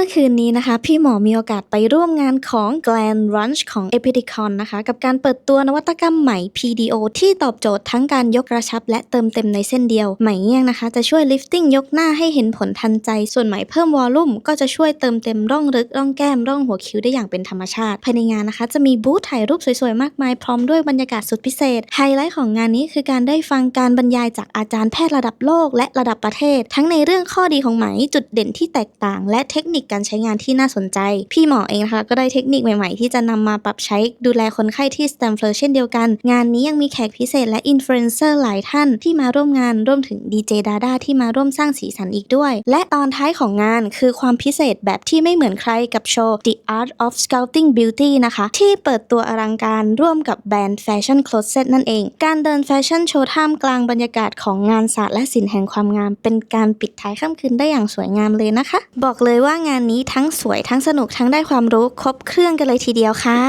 มื่อคืนนี้นะคะ พี่หมอมีโอกาสไปร่วมงานของ Glam Lunch ของ e p i d i c o n นะคะ กับการเปิดตัวนวัตกรรมใหม่ PDO ที่ตอบโจทย์ทั้งการยกกระชับ และเติมเต็มในเส้นเดียวไหมเงี้ยงนะคะ จะช่วย lifting ยกหน้าให้เห็นผลทันใจ ส่วนไหมเพิ่มวอลลุ่มก็จะช่วยเติมเต็มร่องลึกร่องแก้มร่องหัวคิ้วได้อย่างเป็นธรรมชาติ ภายในงานนะคะ จะมีบูธถ่ายรูปสวยๆมากมายพร้อมด้วยบรรยากาศสุดพิเศษไฮไลท์ของงานนี้คือการได้ฟังการบรรยายจากอาจารย์แพทย์ระดับโลกและระดับประเทศ ทั้งในเรื่องข้อดีของไหมจุดเด่นที่แตกต่าง และเทคนิคการใช้งานที่น่าสนใจ พี่หมอเองนะคะก็ได้เทคนิคใหม่ๆ ที่จะนำมาปรับใช้ดูแลคนไข้ที่สแตมเฟอร์เช่นเดียวกัน งานนี้ยังมีแขกพิเศษและอินฟลูเอนเซอร์หลายท่านที่มาร่วมงานรวมถึงดีเจดาด้าที่มาร่วมสร้างสีสันอีกด้วย และตอนท้ายของงานคือความพิเศษแบบที่ไม่เหมือนใครกับโชว์ The Art of Sculpting Beauty นะคะ ที่เปิดตัวอลังการร่วมกับแบรนด์ Fashion Closet นั่นเอง การเดินแฟชั่นโชว์ท่ามกลางบรรยากาศของงานศาสตร์และศิลป์แห่งความงาม เป็นการปิดท้ายค่ำคืนได้อย่างสวยงามเลยนะคะ บอกเลยว่างานานนี้ทั้งสวยทั้งสนุกทั้งได้ความรู้ครบเครื่องกันเลยทีเดียวค่ะ